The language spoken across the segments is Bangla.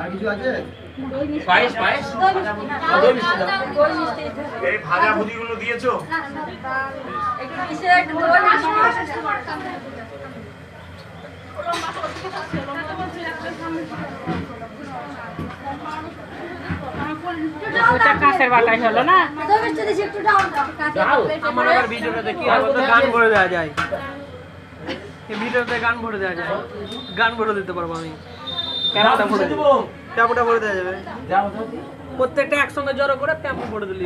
আর কিছু আছে? পায়েস পায়েস? দই মিষ্টি দাও। দই মিষ্টি এই ভাজা ভুজিগুলো দিয়েছ? একটু কিসের একটু দই মিষ্টি ওটা কাঁচের বাটাই হলো না? দই মিষ্টি দিছি একটু দাও দাও আমার আবার ভিডিওটাতে কি হবে তো গান ভরে দেওয়া যায়। এই ভিডিওতে গান ভরে দেওয়া যায়। গান ভরে দিতে পারব আমি। ক্যামেরাটা ভরে দেবো। ট্যাপটা ভরে দেওয়া যাবে। প্রত্যেকটা একসঙ্গে জড়ো করে ট্যাপ ভরে দিলি।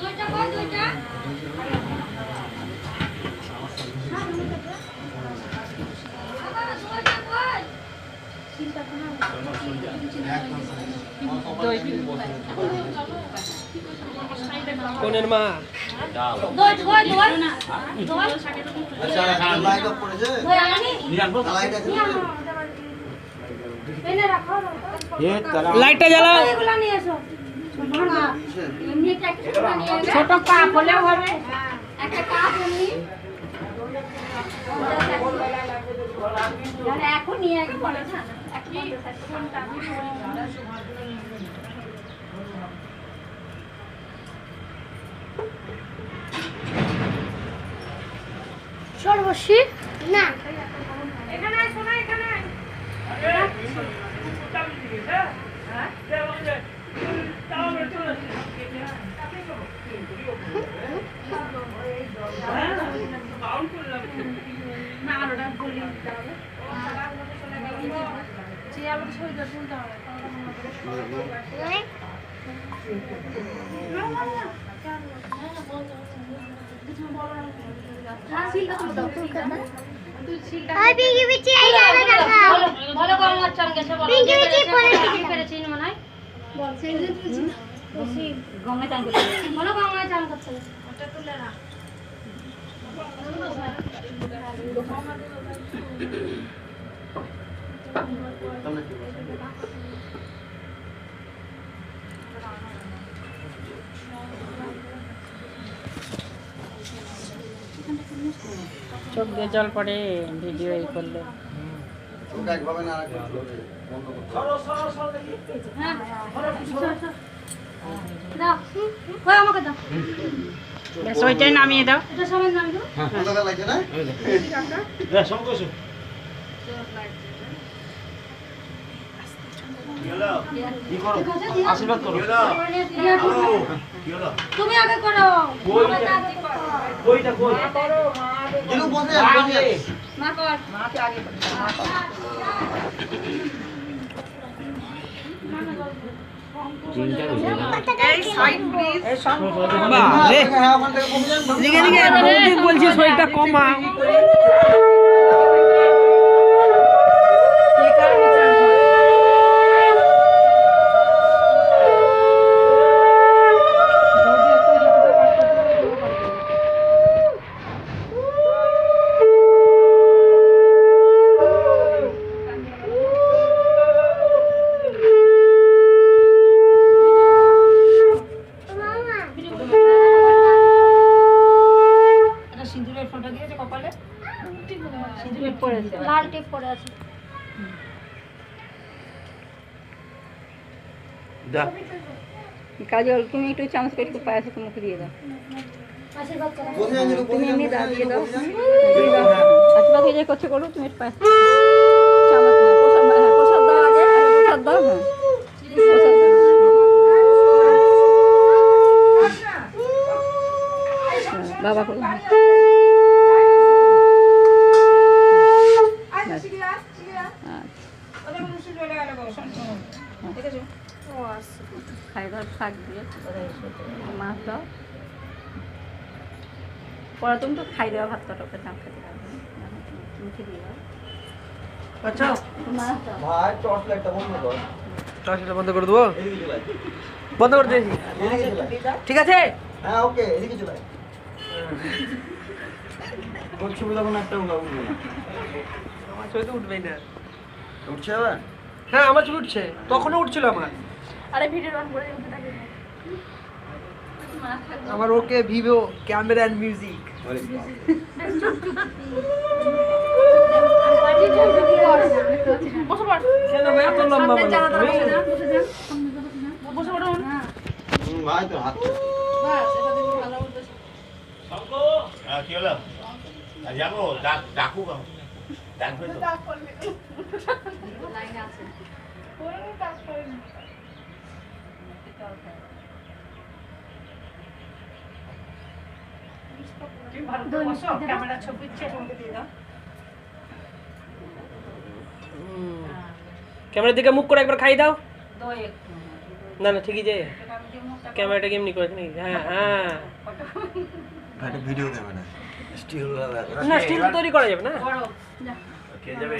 দুইটা কই দুইটা কোনের মা দই দই দই আচ্ছা লাইট অফ করেছে দই আনি লাইট আছে এনে রাখো লাইটটা জ্বালাও। ছোট কাপ হলেও হবে। একটা কাপ এমনি। মানে এখন নিয়ে আগে বলে না। এখন কোনটা সর্বশী না এখানে আসো না এখানে আর পিঙ্কি বিচি এই গানা ভালো গরম হচ্ছে আমি গেছে বলো। পিঙ্কি বিচি পরে কি পেরেছি মনে হয়। গঙ্গা চান করতে বলো গঙ্গা চান করতে ওটা তুলে রাখ চোখ দিয়ে জল পড়ে ভিডিও এই করলে। ওটা নামিয়ে দাও। বন্ধ করতে হবে। হ্যাঁ দাও কই আমাকে দাও ব্যাস ওইটাই নামিয়ে দাও এটা সমান নাম দাও কোথাকার লাগছে না কি করো আশীর্বাদ করো তুমি আগে করো বইটা। বইটা কই দিলু বসে বসে মা। হ্যাঁ, বলছি শরীরটা কমা পড়েছে। লাল টেপ পড়ে আছে। কাজল তুমি একটু চামচ করে একটু পায়েসে মুখে দিয়ে দাও। তুমি এমনি দাও। দিয়ে আশীর্বাদ হয়ে যায় করছে করো তুমি একটু পায়েস চামচ হ্যাঁ প্রসাদ হ্যাঁ প্রসাদ দাও আগে আগে প্রসাদ দাও হ্যাঁ প্রসাদ দাও। হ্যাঁ, বাবা করো হ্যাঁ। শাক দিয়ে। মাছ দাও পরে তুমি তো খাই দেওয়া ভাত কাটো খেতে পারবে মুখে দিয়ে আচ্ছা। ভাই টর্চ লাইটটা বন্ধ কর। বন্ধ করে দেবো? বন্ধ করে দিয়েছি। ঠিক আছে? হ্যাঁ ওকে এদিকে চলে ছবি একটা উঠবো না। আমার ছবি তো উঠবেই না। উঠছে এবার হ্যাঁ আমার ছবি উঠছে। তখনও উঠছিল আমার। আরে ভিডিও অন করে উঠে থাকে। আমার ওকে ভিভো ক্যামেরা অ্যান্ড মিউজিক হ্যাঁ হুম, ভাই তোর হাত বাস এটা দেখি ভালো বলতে হ্যাঁ, কি হলো? আর যাব? ডাক ডাকুক হুম। ক্যামেরার দিকে মুখ করে একবার খাই দাও। না না ঠিকই যে। ক্যামেরাটা কেমনি করেছে নাকি? হ্যাঁ হ্যাঁ। ভিডিও ক্যামেরা স্টিল না স্টিল তৈরি করা যাবে না। কে যাবে?